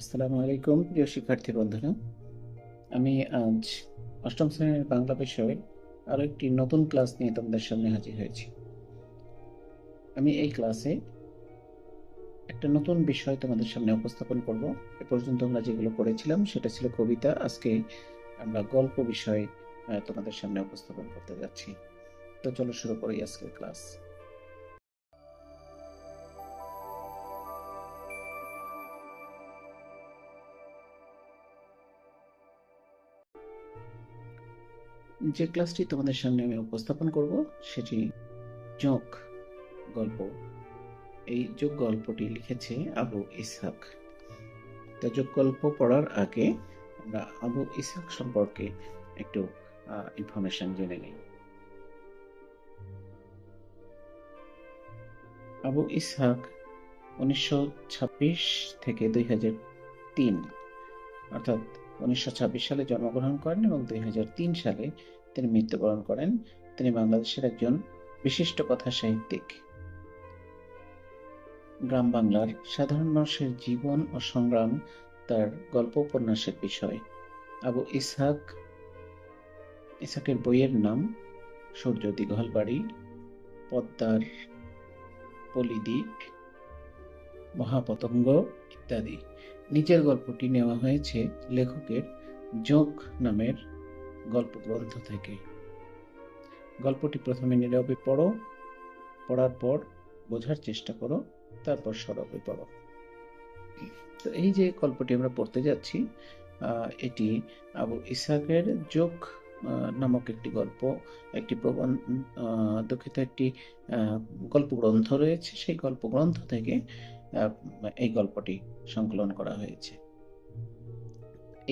আসসালামু আলাইকুম, প্রিয় শিক্ষার্থী বন্ধুরা। আমি আজ অষ্টম শ্রেণির বাংলা বিষয়ে আরও একটি নতুন ক্লাস নিয়ে তোমাদের সামনে হাজির হয়েছি। আমি এই ক্লাসে একটা নতুন বিষয় তোমাদের সামনে উপস্থাপন করব। এ পর্যন্ত আমরা যেগুলো করেছিলাম সেটা ছিল কবিতা। আজকে আমরা গল্প বিষয় তোমাদের সামনে উপস্থাপন করতে যাচ্ছি। তো চলো শুরু করি আজকের ক্লাস। যে ক্লাসটি তোমাদের সামনে আমি উপস্থাপন করব, সেটি যোগ গল্প। এই যোগ গল্পটি লিখেছে আবু ইসহাক। তো যোগ গল্প পড়ার আগে আমরা আবু ইসহাক সম্পর্কে একটু ইনফরমেশন জেনে নিই। আবু ইসহাক উনিশশো ছাব্বিশ থেকে দুই হাজার তিন, অর্থাৎ উনিশশো ছাব্বিশ সালে জন্মগ্রহণ করেন এবং দুই হাজার তিন সালে তিনি মৃত্যুবরণ করেন। তিনি বাংলাদেশের একজন বিশিষ্ট কথা সাহিত্যিক গ্রাম বাংলার সাধারণ মানুষের জীবন ও সংগ্রাম তার গল্প উপন্যাসের বিষয়। আবু ইসহাক, ইসহাকের বইয়ের নাম সূর্য দিঘল বাড়ি, পদ্মার পলিদ্বীপ মহাপতঙ্গ ইত্যাদি। নিচের গল্পটি নেওয়া হয়েছে লেখকের যোগ নামের গল্প গ্রন্থ থেকে। গল্পটি প্রথমে নীরবে পড়ো পড়ার পর বোঝার চেষ্টা করো তারপর সরবে পড়ো। তো এই যে গল্পটি আমরা পড়তে যাচ্ছি এটি আবু ইসাকের আহ, নামক একটি গল্প একটি প্রবন্ধ দুঃখিত একটি গল্প গ্রন্থ রয়েছে। সেই গল্প গ্রন্থ থেকে এই গল্পটি সংকলন করা হয়েছে।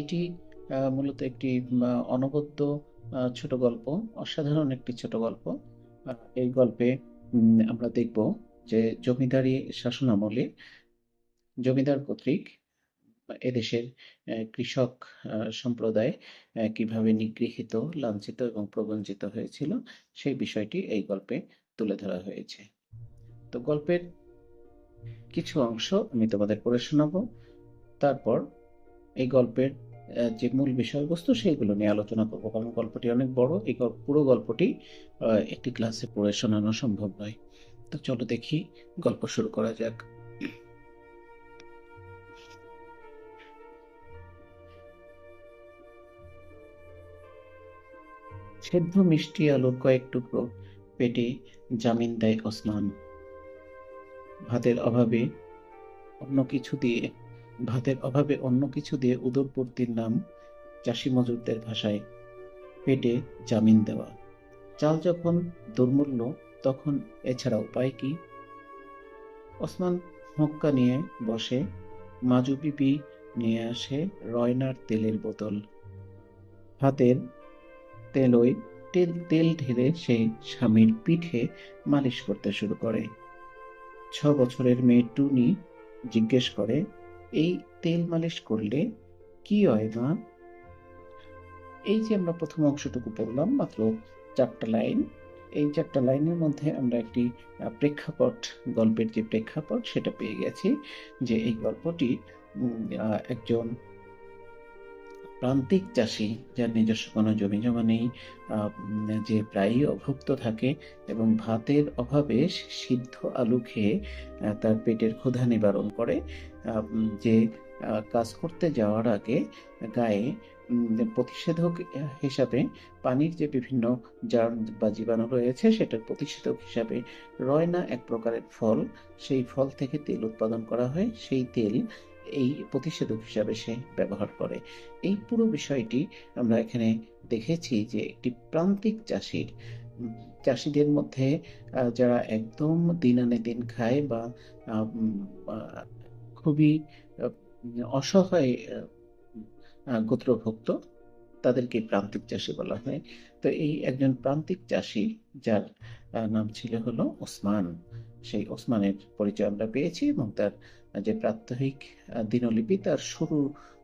এটি মূলত একটি অনবদ্য ছোট গল্প, অসাধারণ একটি ছোট গল্প। এই গল্পে আমরা দেখব যে জমিদারি শাসন আমলে জমিদার কর্তৃক এদেশের কৃষক সম্প্রদায় কীভাবে নিগৃহীত, লাঞ্ছিত এবং প্রবঞ্চিত হয়েছিল, সেই বিষয়টি এই গল্পে তুলে ধরা হয়েছে। তো গল্পের কিছু অংশ আমি তোমাদের পড়ে শোনাবো। তারপর এই গল্পের যে মূল বিষয়বস্তু সেইগুলো নিয়ে আলোচনা করব, কারণ গল্পটি অনেক বড়, এই পুরো গল্পটি একটি ক্লাসে পড়ে শোনানো সম্ভব নয়। তো চলো দেখি গল্প শুরু করা যাক। সেদ্ধ মিষ্টি আলুর কয়েক টুকরো পেটে জামিন দেয় ওসমান। ভাতের অভাবে অন্য কিছু দিয়ে, ভাতের অভাবে অন্য কিছু দিয়ে উদরপূর্তির নাম চাষি মজুরদের ভাষায় পেটে জামিন দেওয়া। চাল যখন দুর্মূল্য, তখন এছাড়া উপায় কি? ওসমান মক্কা নিয়ে বসে মাজু বিবি নিয়ে আসে রয়নার তেলের বোতল। হাতের তেলই তেল তেল ঢেলে সে স্বামীর পিঠে মালিশ করতে শুরু করে। ছ বছরের মেয়ে টুনি জিজ্ঞেস করে, এই তেল মালিশ করলে কি হয়, মা? এই যে আমরা প্রথম অংশটুকু পড়লাম, মাত্র চারটা লাইন। এই চারটা লাইনের মধ্যে আমরা একটি প্রেক্ষাপট, গল্পের যে প্রেক্ষাপট, সেটা পেয়ে গেছি যে এই গল্পটি একজন প্রান্তিক চাষি যার নিজস্ব কোনো জমি জমা নেই যে প্রায়ই অভুক্ত থাকে এবং ভাতের অভাবে সিদ্ধ আলু খেয়ে তার পেটের ক্ষুধা নিবারণ করে যে কাজ করতে যাওয়ার আগে গায়ে প্রতিষেধক হিসাবে পানির যে বিভিন্ন জার্ম বা জীবাণু রয়েছে সেটার প্রতিষেধক হিসাবে রয়না এক প্রকারের ফল। সেই ফল থেকে তেল উৎপাদন করা হয়। সেই তেল এই প্রতিষেধক হিসাবে সে ব্যবহার করে। এই পুরো বিষয়টি আমরা এখানে দেখেছি যে একটি প্রান্তিক চাষির চাষিদের মধ্যে যারা একদম দিন আনে দিন খায় বা খুবই অসহায় গোত্রভুক্ত, তাদেরকে প্রান্তিক চাষি বলা হয়। তো এই একজন প্রান্তিক চাষি, যার নাম ছিল হলো ওসমান। সেই ওসমানের পরিচয় আমরা পেয়েছি এবং তার যে প্রাত্যহিক দিনলিপি তার শুরু,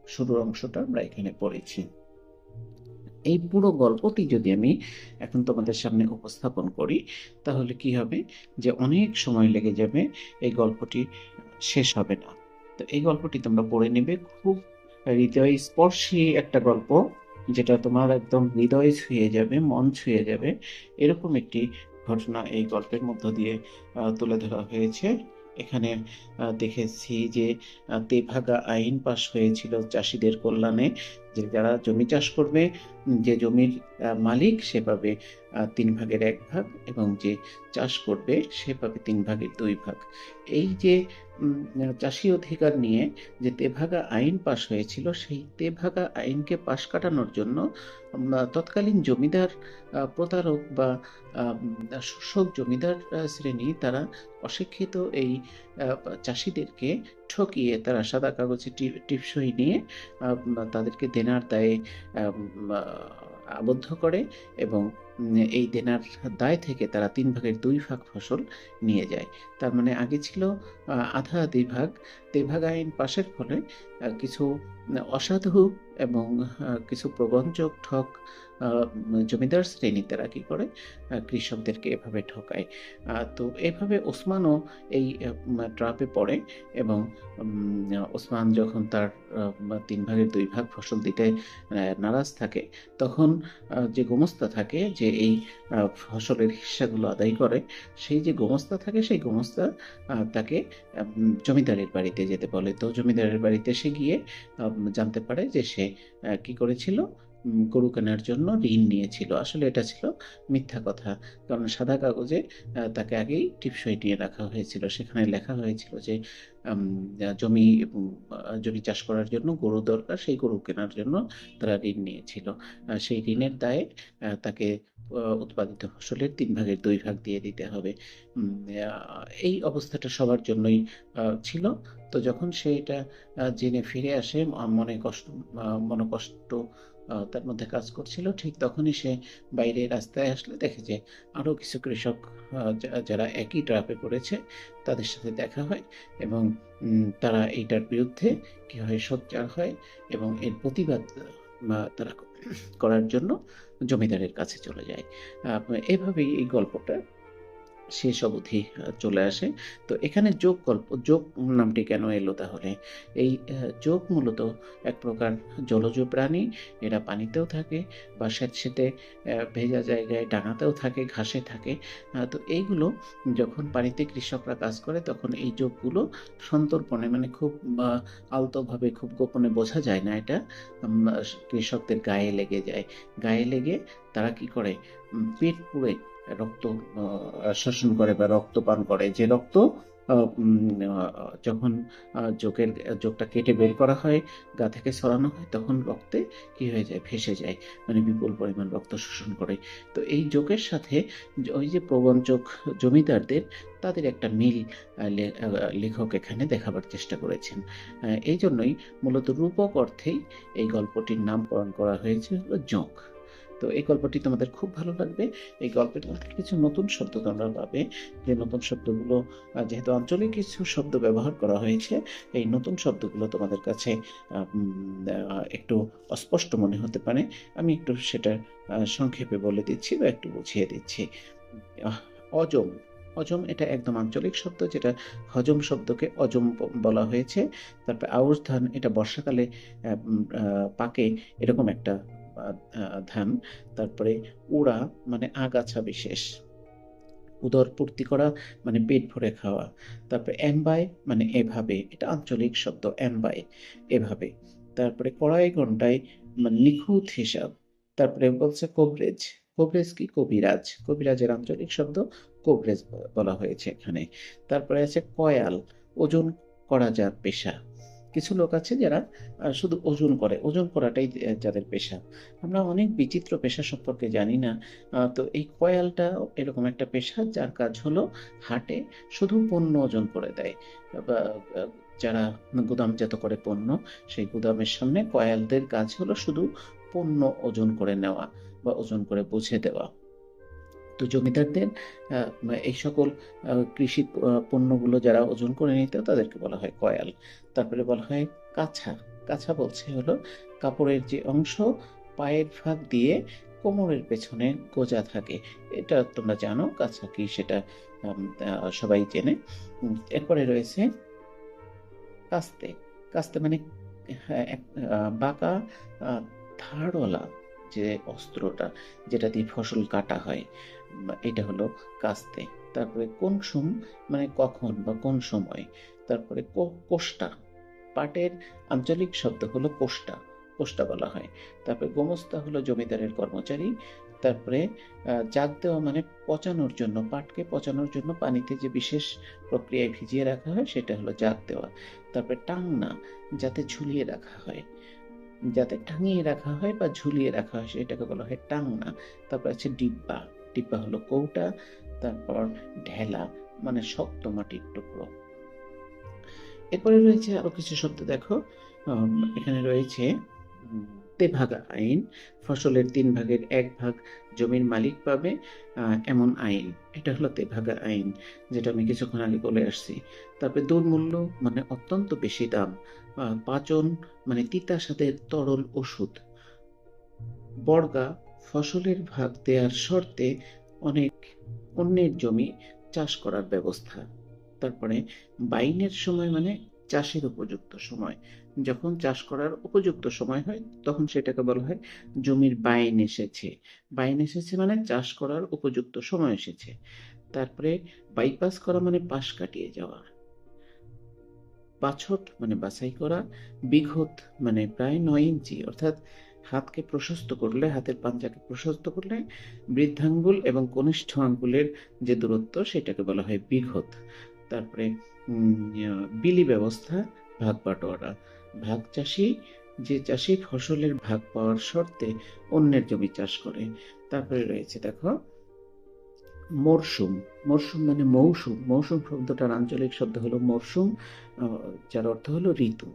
শুরুর অংশটা আমরা এখানে পড়েছি। এই পুরো গল্পটি যদি আমি এখন তোমাদের সামনে উপস্থাপন করি, তাহলে কি হবে? যে অনেক সময় লেগে যাবে এই গল্পটি শেষ হবে না। তো এই গল্পটি তোমরা পড়ে নেবে, খুব হৃদয় স্পর্শী একটা গল্প, যেটা তোমার একদম হৃদয় ছুঁয়ে যাবে, মন ছুঁয়ে যাবে। এরকম একটি ঘটনা এই গল্পের মধ্য দিয়ে তুলে ধরা হয়েছে। এখানে দেখেছি যে তেভাগা আইন পাশ হয়েছিল চাষিদের কল্যাণে। যে যারা জমি চাষ করবে, যে জমির মালিক সে পাবে তিন ভাগের এক ভাগ এবং যে চাষ করবে সে পাবে তিন ভাগের দুই ভাগ। এই যে চাষি অধিকার নিয়ে যে তেভাগা আইন পাশ হয়েছিল, সেই তেভাগা আইনকে পাশ কাটানোর জন্য তৎকালীন জমিদার প্রতারক বা শোষক জমিদার শ্রেণি, তারা অশিক্ষিত এই চাষিদেরকে ঠকিয়ে, তারা সাদা কাগজে টিপসই নিয়ে তাদেরকে দেনার দায়ে আবদ্ধ করে এবং এই দেনার দায় থেকে তারা তিন ভাগের দুই ভাগ ফসল নিয়ে যায়। তার মানে আগে ছিল আধা আধি ভাগ। তেভাগ আইন পাশের ফলে কিছু অসাধু এবং কিছু প্রবঞ্চক, ঠক জমিদার শ্রেণি তারা কি করে কৃষকদেরকে এভাবে ঠকায়। তো এভাবে ওসমানও এই ট্রাপে পড়ে এবং ওসমান যখন তার তিন ভাগের দুই ভাগ ফসল দিতে নারাজ থাকে, তখন যে গোমস্তা থাকে, যে এই ফসলের হিস্সাগুলো আদায় করে, সেই যে গোমস্তা থাকে, সেই গোমস্তা তাকে জমিদারের বাড়িতে যেতে বলে। তো জমিদারের বাড়িতে সে গিয়ে জানতে পারে যে সে কি করেছিল? গরু কেনার জন্য ঋণ নিয়েছিল। আসলে এটা ছিল মিথ্যা কথা। কারণ সাদা কাগজে তাকে আগেই টিপসই নিয়ে রাখা হয়েছিল। সেখানে লেখা হয়েছিল যে জমি জমি চাষ করার জন্য গরু দরকার সেই গরু কেনার জন্য তারা ঋণ নিয়েছিল। সেই ঋণের দায়ে তাকে উৎপাদিত ফসলের তিন ভাগের দুই ভাগ দিয়ে দিতে হবে। এই অবস্থাটা সবার জন্যই ছিল। তো যখন সে এটা জেনে ফিরে আসে মনে কষ্ট আহ, মনোকষ্ট আহ, তার মধ্যে কাজ করছিল, ঠিক তখনই সে বাইরে রাস্তায় আসলে দেখে যে আরও কিছু কৃষক যারা একই ট্রাপে পড়েছে, তাদের সাথে দেখা হয় এবং তারা এইটার বিরুদ্ধে কি হয় সোচ্চার হয় এবং এর প্রতিবাদ তারা করার জন্য জমিদারের কাছে চলে যায়। এভাবেই এই গল্পটা শেষ অবধি চলে আসে। তো এখানে যোগ গল্প যোগ নামটি কেন এলো তাহলে? এই যোগ মূলত এক প্রকার জলজ প্রাণী এরা পানিতেও থাকে বা স্যাঁতসেঁতে আহ, ভেজা জায়গায় ডাঙাতেও থাকে ঘাসে থাকে। তো এইগুলো যখন পানিতে কৃষকরা কাজ করে তখন এই যোগগুলো সন্তর্পণে মানে খুব আলতোভাবে খুব গোপনে বোঝা যায় না এটা। কৃষকদের গায়ে লেগে যায়। গায়ে লেগে তারা কি করে? পেট পুড়ে রক্ত শোষণ করে বা রক্ত পান করে। যে রক্ত যখন যোগের যোগটা কেটে বের করা হয়, গা থেকে সরানো হয়, তখন রক্তে কি হয়ে যায়? ভেসে যায় মানে বিপুল পরিমাণ রক্ত শোষণ করে। তো এই যোগের সাথে ওই যে প্রবঞ্চক জমিদারদের, তাদের একটা মিল লেখক এখানে দেখাবার চেষ্টা করেছেন। এই জন্যই মূলত রূপক অর্থেই এই গল্পটির নামকরণ করা হয়েছে যোগ। তো এই গল্পটি তোমাদের খুব ভালো লাগবে। এই গল্পের মধ্যে কিছু নতুন শব্দ তোমরা পাবে। যে নতুন শব্দগুলো যেহেতু আঞ্চলিক কিছু শব্দ ব্যবহার করা হয়েছে, এই নতুন শব্দগুলো তোমাদের কাছে একটু অস্পষ্ট মনে হতে পারে। আমি একটু সেটা সংক্ষেপে বলে দিচ্ছি বা একটু বুঝিয়ে দিচ্ছি। অজম। অজম এটা একদম আঞ্চলিক শব্দ যেটা হজম শব্দকে অজম বলা হয়েছে। তারপর আউশ ধান এটা বর্ষাকালে পাকে এরকম একটা ধান, তারপরে উড়া মানে আগাছা বিশেষ, উদর পূর্তি করা মানে পেট ভরে খাওয়া, তারপরে এমবাই মানে এভাবে, এটা আঞ্চলিক শব্দ এমবাই এভাবে, তারপরে কড়াই ঘন্টায় মানে নিখুঁত হিসাব, তারপরে বলছে কোভরেজ কোভরেজ কি? কবিরাজ, কবিরাজের আঞ্চলিক শব্দ কোভরেজ বলা হয়েছে এখানে, তারপরে আছে কয়াল, ওজন করা যার পেশা কিছু লোক আছে যারা শুধু ওজন করে, ওজন করাটাই যাদের পেশা। আমরা অনেক বিচিত্র পেশা সম্পর্কে জানি না তো এই কয়ালটা এরকম একটা পেশা যার কাজ হলো হাটে, শুধু পণ্য ওজন করে দেয়। যারা গুদামজাত করে পণ্য, সেই গুদামের সামনে কয়ালদের কাজ হলো শুধু পণ্য ওজন করে নেওয়া বা ওজন করে বুঝে দেওয়া। তো জমিদারদের এই সকল কৃষি পণ্যগুলো যারা ওজন করে নিত তাদেরকে বলা হয় কয়াল। তারপরে বলা হয় কাছা কাছা বলছে হলো কাপড়ের যে অংশ পায়ের ফাঁক দিয়ে কোমরের পেছনে গোজা থাকে। এটা তোমরা জানো কাছা কি সেটা সবাই জেনে। এরপরে রয়েছে কাস্তে। কাস্তে মানে হ্যাঁ, বাঁকা ধারওয়ালা যে অস্ত্রটা যেটা দিয়ে ফসল কাটা হয়। এটা হলো কাস্তে। তারপরে কোন সম মানে কখন বা কোন সময়? তারপরে কোষ্টা। পাটের আঞ্চলিক শব্দ হলো কোষ্টা কোষ্টা বলা হয়। তারপরে গোমস্তা হলো জমিদারের কর্মচারী। তারপরে জাগ দেওয়া মানে পচানোর জন্য, পাটকে পচানোর জন্য পানিতে যে বিশেষ প্রক্রিয়ায় ভিজিয়ে রাখা হয়, সেটা হলো জাগ দেওয়া। তারপরে টাংনা, যাতে ঝুলিয়ে রাখা হয়। যাতে টাঙিয়ে রাখা হয় বা ঝুলিয়ে রাখা হয়, সেটাকে বলা হয় টাংনা। তারপর আছে ডিব্বা। ডিব্বা হলো কৌটা, তারপর ঢেলা মানে শক্ত মাটির টুকরো। এরপরে রয়েছে আরও কিছু শব্দ, দেখো। এখানে রয়েছে তেভাগা আইন। ফসলের তিন ভাগের এক ভাগ জমির মালিক পাবে এমন আইন। এটা হলো তেভাগা আইন, যেটা আমি কিছুক্ষণ আগে বলে আসছি। তারপরে দুর্মূল্য মানে অত্যন্ত বেশি দাম পাচন মানে তিতা স্বাদের তরল ওষুধ। বর্গা ফসলের ভাগ দেওয়ার শর্তে অনেক অন্যের জমি চাষ করার ব্যবস্থা। তারপরে বাইনের সময় মানে চাষের উপযুক্ত সময়। যখন চাষ করার উপযুক্ত সময় হয়, তখন সেটাকে বলা হয় জমির বাইন এসেছে। বাইন এসেছে মানে চাষ করার উপযুক্ত সময় এসেছে। তারপরে বাইপাস করা মানে পাশ কাটিয়ে যাওয়া। বাছট মানে বাছাই করা বিঘত মানে প্রায় নয় ইঞ্চি, অর্থাৎ হাতকে প্রশস্ত করলে, হাতের পাঞ্জাকে প্রশস্ত করলে, বৃদ্ধাঙ্গুল এবং কনিষ্ঠ আঙ্গুলের যে দূরত্ব, সেটাকে বলা হয় বিঘত। তারপরে বিলি ব্যবস্থা, ভাগ বাটোয়ারা। ভাগ চাষি, যে চাষি ফসলের ভাগ পাওয়ার শর্তে অন্যের জমি চাষ করে। তারপরে রয়েছে, দেখো মরশুম মরশুম মানে মৌসুম। মৌসুম শব্দটার আঞ্চলিক শব্দ হলো মরশুম যার অর্থ হলো ঋতু।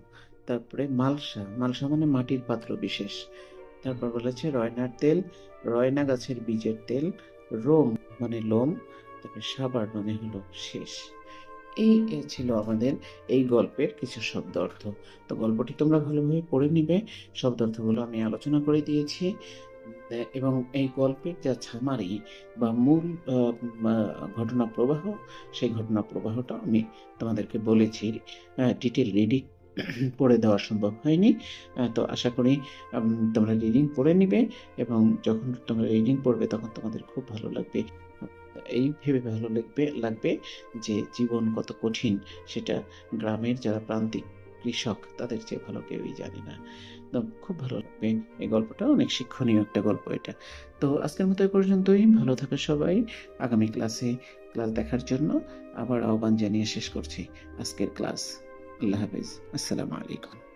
তারপরে মালসা মালসা মানে মাটির পাত্র বিশেষ। তারপর বলেছে রয়নার তেল, রয়না গাছের বীজের তেল, রোম মানে লোম, তারপরে সাবার মানে হলো শেষ। এই ছিল আমাদের এই গল্পের কিছু শব্দ অর্থ। তো গল্পটি তোমরা ভালোভাবে পড়ে নিবে। শব্দ অর্থগুলো আমি আলোচনা করে দিয়েছি। এবং এই গল্পের যা ছামারি বা মূল ঘটনা প্রবাহ, সেই ঘটনা প্রবাহটা আমি তোমাদেরকে বলেছি। ডিটেল রিডিং পড়ে দেওয়া সম্ভব হয়নি। তো আশা করি তোমরা রিডিং পড়ে নিবে এবং যখন তোমরা রিডিং পড়বে তখন তোমাদের খুব ভালো লাগবে। এই ভেবে ভালো লাগবে লাগবে যে জীবন কত কঠিন, সেটা গ্রামের যারা প্রান্তিক কৃষক, তাদের চেয়ে ভালো কেউই জানে না। তো খুব ভালো লাগবে। এই গল্পটা অনেক শিক্ষণীয় একটা গল্প এটা। তো আজকের মতো এই পর্যন্তই। ভালো থাকো সবাই। আগামী ক্লাসে ক্লাস দেখার জন্য আবার আহ্বান জানিয়ে শেষ করছি। আজকের ক্লাস আল্লাহ হাফিজ আসসালামু আলাইকুম